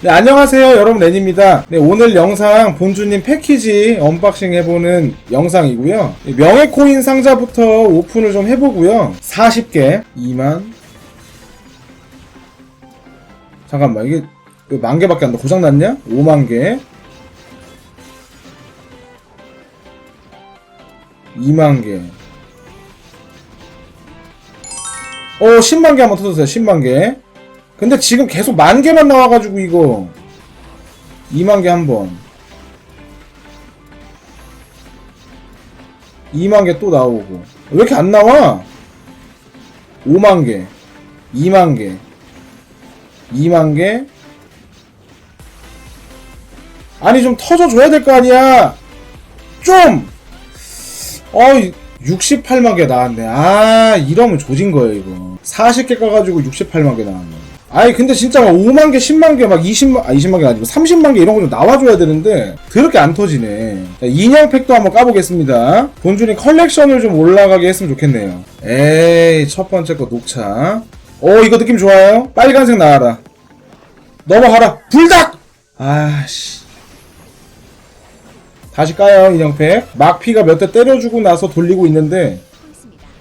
네, 안녕하세요. 여러분, 랜입니다. 네, 오늘 영상 본주님 패키지 언박싱 해보는 영상이고요. 네, 명예코인 상자부터 오픈을 좀 해보고요. 40개, 2만. 잠깐만, 이게 이거 만 개밖에 안 돼. 고장났냐? 5만 개. 2만 개. 어, 10만 개 한번 터졌어요. 10만 개. 근데 지금 계속 만 개만 나와가지고 이거 2만 개 한 번. 2만 개 또 나오고. 왜 이렇게 안 나와? 5만 개. 2만 개. 2만 개. 아니 좀 터져줘야 될 거 아니야. 좀. 어 68만 개 나왔네. 아 이러면 조진 거예요 이거. 40개 까가지고 68만 개 나왔네. 아니 근데 진짜 막 5만 개, 10만 개, 막 20만, 아 20만 개 아니고 30만 개 이런 거 좀 나와줘야 되는데 더럽게 안 터지네. 자, 인형 팩도 한번 까보겠습니다. 본준이 컬렉션을 좀 올라가게 했으면 좋겠네요. 에이 첫 번째 거 녹차. 오 이거 느낌 좋아요. 빨간색 나와라. 넘어가라. 불닭. 아씨. 다시 까요 인형 팩. 막피가 몇 대 때려주고 나서 돌리고 있는데.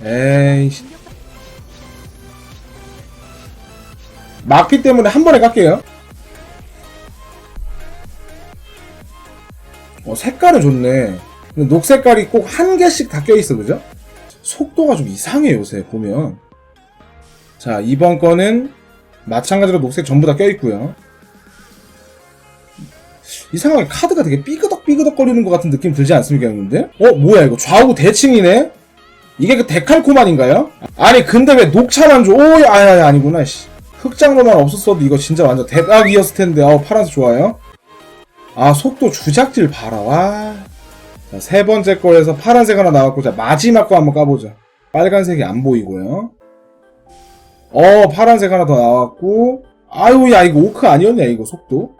에이 막피 때문에 한 번에 깎게요. 어, 색깔은 좋네. 근데 녹 색깔이 꼭 한 개씩 다 껴있어, 그죠? 속도가 좀 이상해, 요새, 보면. 자, 이번 거는 마찬가지로 녹색 전부 다 껴있고요. 이상하게 카드가 되게 삐그덕삐그덕 거리는 것 같은 느낌 들지 않습니까, 형님들? 어, 뭐야, 이거 좌우 대칭이네? 이게 그 데칼코만인가요? 아니, 근데 왜 녹차만 줘? 오, 아니, 아니, 아니구나, 씨. 흑장로만 없었어도 이거 진짜 완전 대박이었을 텐데, 어, 파란색 좋아요? 아, 속도 주작질 봐라, 와. 자, 세 번째 거에서 파란색 하나 나왔고, 자, 마지막 거 한번 까보자. 빨간색이 안 보이고요. 어, 파란색 하나 더 나왔고, 아유, 야, 이거 오크 아니었냐, 이거 속도?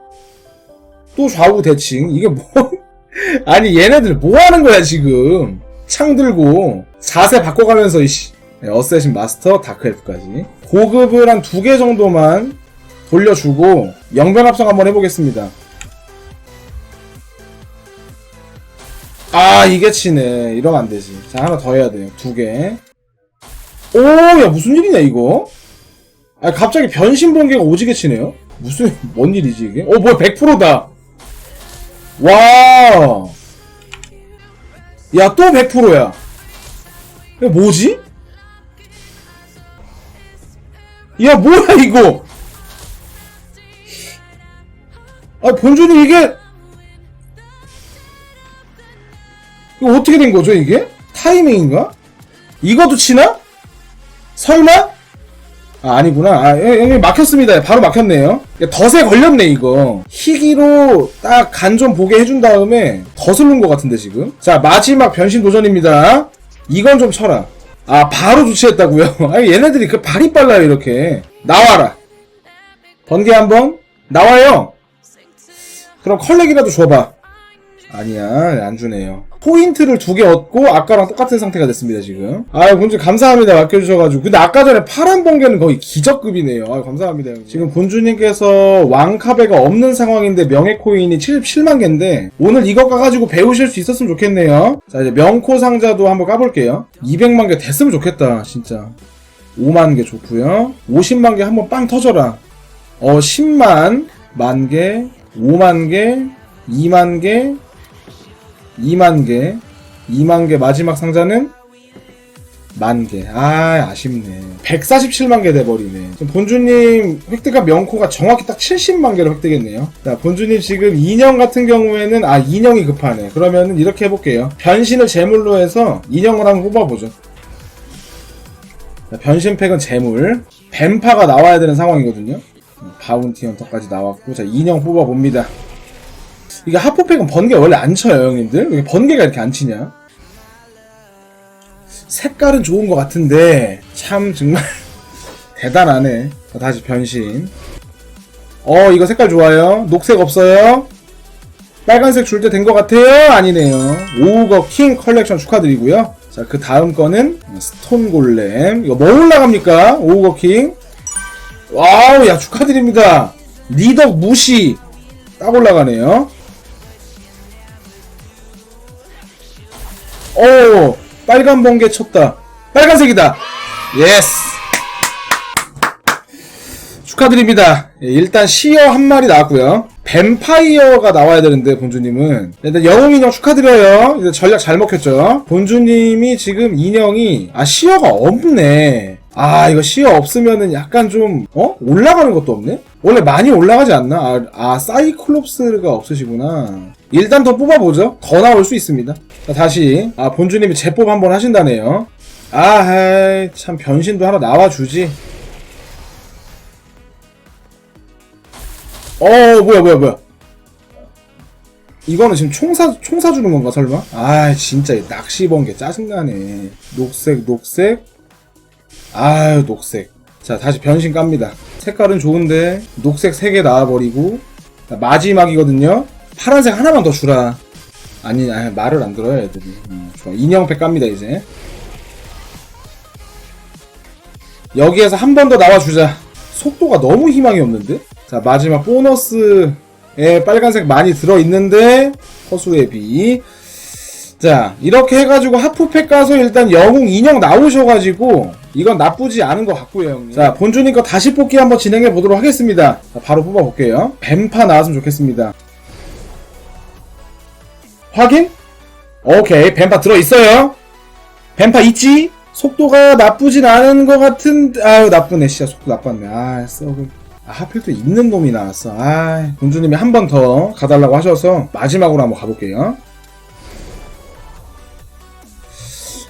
또 좌우 대칭. 이게 뭐, 아니, 얘네들 뭐 하는 거야, 지금. 창 들고, 자세 바꿔가면서, 이씨. 네, 어쌔신 마스터 다크엘프까지. 고급을 한 두 개 정도만 돌려주고, 영변 합성 한번 해보겠습니다. 아, 이게 치네. 이러면 안 되지. 자, 하나 더 해야 돼요. 두 개. 오, 야, 무슨 일이냐, 이거? 아, 갑자기 변신 번개가 오지게 치네요? 무슨, 뭔 일이지, 이게? 어, 뭐야, 100%다! 와! 야, 또 100%야! 이거 뭐지? 야, 뭐야, 이거! 아, 본준이 이게, 이거 어떻게 된 거죠, 이게? 타이밍인가? 이것도 치나? 설마? 아, 아니구나. 아, 형- 형님 막혔습니다. 바로 막혔네요. 야, 덫에 걸렸네, 이거. 희기로 딱 간 좀 보게 해준 다음에 덫을 놓은 것 같은데, 지금. 자, 마지막 변신 도전입니다. 이건 좀 쳐라. 아, 바로 조치했다고요? 아니, 얘네들이 그 발이 빨라요, 이렇게. 나와라. 번개 한 번. 나와요. 그럼 컬렉이라도 줘봐. 아니야, 안 주네요. 포인트를 두 개 얻고 아까랑 똑같은 상태가 됐습니다, 지금. 아유, 본주 감사합니다, 맡겨주셔가지고. 근데 아까 전에 파란 번개는 거의 기적급이네요. 아유, 감사합니다. 형님. 지금 본주님께서 왕카베가 없는 상황인데 명예코인이 77만 개인데, 오늘 이거 까가지고 배우실 수 있었으면 좋겠네요. 자, 이제 명코 상자도 한번 까볼게요. 200만 개 됐으면 좋겠다, 진짜. 5만 개 좋고요. 50만 개 한번 빵 터져라. 어, 10만, 만 개, 5만 개, 2만 개, 2만 개, 2만 개 마지막 상자는 만 개. 아, 아쉽네. 147만 개 돼버리네. 본주님 획득한 명코가 정확히 딱 70만 개를 획득했네요. 자, 본주님 지금 인형 같은 경우에는, 아, 인형이 급하네. 그러면은 이렇게 해볼게요. 변신을 제물로 해서 인형을 한번 뽑아보죠. 자, 변신팩은 제물. 뱀파가 나와야 되는 상황이거든요. 바운티 헌터까지 나왔고, 자, 인형 뽑아봅니다. 이게 하프팩은 번개 원래 안 쳐요, 형님들. 왜 번개가 이렇게 안 치냐? 색깔은 좋은 것 같은데, 참, 정말, 대단하네. 자, 다시 변신. 어, 이거 색깔 좋아요. 녹색 없어요. 빨간색 줄 때 된 것 같아요? 아니네요. 오우거 킹 컬렉션 축하드리고요. 자, 그 다음 거는 스톤 골렘. 이거 뭐 올라갑니까? 오우거 킹. 와우, 야, 축하드립니다. 리덕 무시 딱 올라가네요. 오 빨간 번개 쳤다. 빨간색이다. 예스. 축하드립니다. 예, 일단 시어 한 마리 나왔고요. 뱀파이어가 나와야 되는데 본주님은 일단 영웅 인형 축하드려요. 이제 전략 잘 먹혔죠. 본주님이 지금 인형이 아 시어가 없네. 아 이거 시어 없으면은 약간 좀 어? 올라가는 것도 없네? 원래 많이 올라가지 않나? 아, 아 사이클롭스가 없으시구나. 일단 더 뽑아보죠. 더 나올 수 있습니다. 자, 다시 아 본주님이 재뽑 한번 하신다네요. 아하이 참 변신도 하나 나와주지. 어 뭐야 뭐야 뭐야 이거는 지금 총사 총사 주는 건가 설마? 아 진짜 이 낚시 번개 짜증나네 녹색 녹색 아유 녹색 자 다시 변신 깝니다 색깔은 좋은데 녹색 3개 나와버리고 자, 마지막이거든요 파란색 하나만 더 주라 아니 아니 말을 안 들어요 애들이 음, 좋아 인형팩 깝니다 이제 여기에서 한 번 더 나와주자 속도가 너무 희망이 없는데 자 마지막 보너스에 빨간색 많이 들어있는데 허수의 비. 자 이렇게 해가지고 하프팩 가서 일단 영웅 인형 나오셔가지고 이건 나쁘지 않은 것 같고요 형님. 자 본주님 거 다시 뽑기 한번 진행해 보도록 하겠습니다. 자, 바로 뽑아볼게요. 뱀파 나왔으면 좋겠습니다. 확인? 오케이 뱀파 들어있어요. 뱀파 있지? 속도가 나쁘진 않은 것 같은 아유 나쁘네 진짜 속도 나빴네 아 썩을 아, 하필 또 있는 놈이 나왔어. 아, 군주님이 한 번 더 가달라고 하셔서 마지막으로 한번 가볼게요.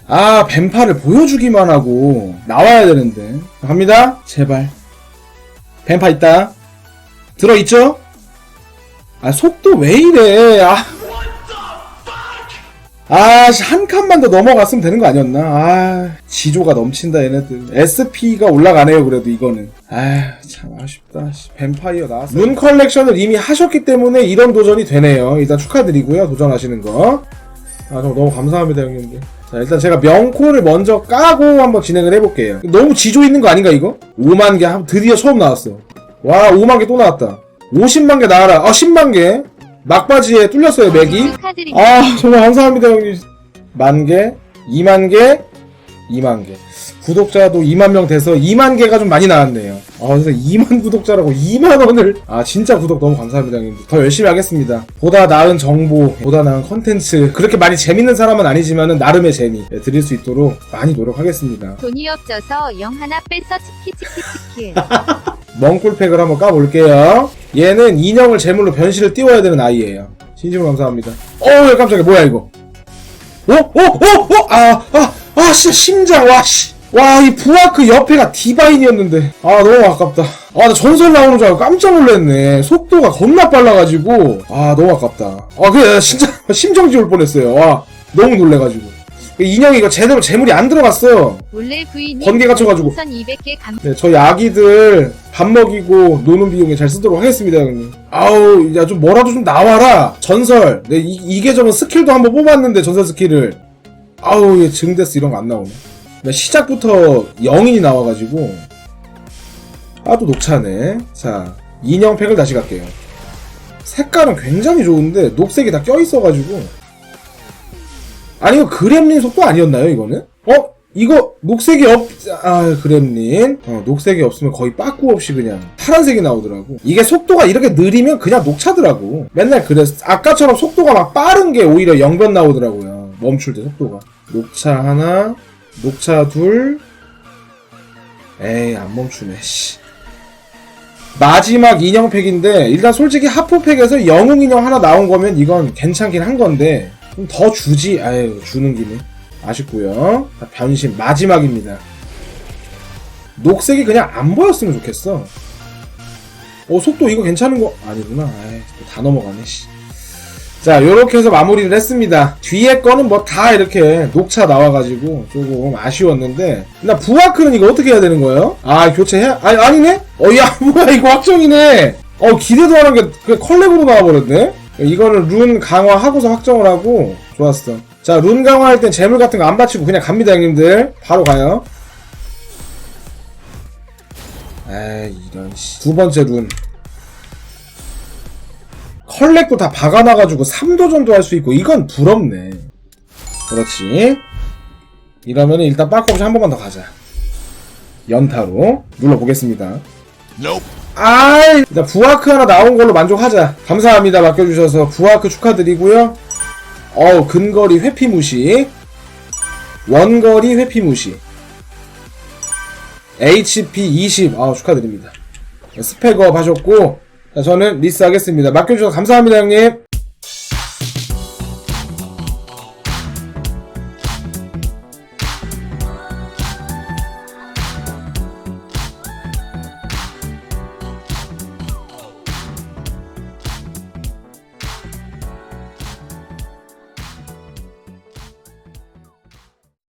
아, 뱀파를 보여주기만 하고 나와야 되는데. 갑니다. 제발. 뱀파 있다. 들어있죠? 아, 속도 왜 이래. 아. 아, 씨, 한 칸만 더 넘어갔으면 되는 거 아니었나? 아, 지조가 넘친다, 얘네들. SP가 올라가네요, 그래도 이거는. 아, 참 아쉽다. 씨, 뱀파이어 나왔어. 룬 컬렉션을 이미 하셨기 때문에 이런 도전이 되네요. 일단 축하드리고요, 도전하시는 거. 아, 정말 너무 감사합니다, 형님들. 자, 일단 제가 명코를 먼저 까고 한번 진행을 해볼게요. 너무 지조 있는 거 아닌가, 이거? 5만 개, 한- 드디어 처음 나왔어. 와, 5만 개 또 나왔다. 50만 개 나와라. 아, 10만 개. 막바지에 뚫렸어요, 맥이. 축하드립니다. 아 정말 감사합니다 형님. 만개? 2만 개? 2만 개. 구독자도 2만 명 돼서 2만 개가 좀 많이 나왔네요. 아 그래서 2만 구독자라고 2만 원을. 아 진짜 구독 너무 감사합니다 형님. 더 열심히 하겠습니다. 보다 나은 정보 보다 나은 컨텐츠. 그렇게 많이 재밌는 사람은 아니지만은 나름의 재미. 예, 드릴 수 있도록 많이 노력하겠습니다. 돈이 없어서 영 하나 뺏어 치키 치키 치키. 멍꿀팩을 한번 까볼게요. 얘는 인형을 제물로 변신을 띄워야 되는 아이예요. 진심으로 감사합니다. 어우, 깜짝이야. 뭐야, 이거. 어? 어? 어? 어? 아, 아, 아, 진짜 심장, 와, 씨. 와, 이 부하크 옆에가 디바인이었는데. 아, 너무 아깝다. 아, 나 전설 나오는 줄 알고 깜짝 놀랐네. 속도가 겁나 빨라가지고. 아, 너무 아깝다. 아, 그래, 진짜 심정지 올 뻔했어요. 와, 너무 놀래가지고. 이 인형이 이거 제대로 재물이 안 들어갔어. 몰래 부인이 번개 갇혀가지고. 선 200개 감. 네, 저희 아기들 밥 먹이고 노는 비용에 잘 쓰도록 하겠습니다, 형님. 아우, 야, 좀 뭐라도 좀 나와라. 전설. 네, 이, 이 계정은 스킬도 한번 뽑았는데, 전설 스킬을. 아우, 얘 증데스 이런 거 안 나오네. 나 시작부터 영인이 나와가지고. 아, 또 녹차네. 자, 인형 팩을 다시 갈게요. 색깔은 굉장히 좋은데, 녹색이 다 껴있어가지고. 아니, 이거 그렘린 속도 아니었나요, 이거는? 어? 이거 녹색이 없, 아, 그렘린. 어, 녹색이 없으면 거의 빠꾸 없이 그냥 파란색이 나오더라고. 이게 속도가 이렇게 느리면 그냥 녹차더라고. 맨날 그랬어. 아까처럼 속도가 막 빠른 게 오히려 영변 나오더라고요. 멈출 때 속도가. 녹차 하나, 녹차 둘. 에이, 안 멈추네, 씨. 마지막 인형팩인데, 일단 솔직히 하프팩에서 영웅 인형 하나 나온 거면 이건 괜찮긴 한 건데, 좀 더 주지, 아유, 주는 김에. 아쉽고요. 자, 변신 마지막입니다. 녹색이 그냥 안 보였으면 좋겠어. 어 속도 이거 괜찮은 거 아니구나. 아이, 또다 넘어가네. 씨. 자 요렇게 해서 마무리를 했습니다. 뒤에 거는 뭐 다 이렇게 녹차 나와가지고 조금 아쉬웠는데 나 부하크는 이거 어떻게 해야 되는 거예요? 아 교체해? 아니 아니네? 어야 뭐야 이거 확정이네. 어 기대도 안 한 게 컬렉으로 나와버렸네. 이거는 룬 강화하고서 확정을 하고 좋았어. 자, 룬 강화할 땐 재물 같은 거 안 받치고 그냥 갑니다, 형님들. 바로 가요. 에이, 이런, 씨. 두 번째 룬. 헐렉도 다 박아놔가지고 3도전도 할 수 있고 이건 부럽네 그렇지 이러면 일단 빠꾸 없이 한 번만 더 가자 연타로 눌러보겠습니다 아이 일단 부하크 하나 나온 걸로 만족하자. 감사합니다. 맡겨주셔서 부하크 축하드리고요. 어우 근거리 회피 무시 원거리 회피 무시 HP 20아 축하드립니다. 스펙업 하셨고. 자, 저는 리스 하겠습니다. 맡겨주셔서 감사합니다 형님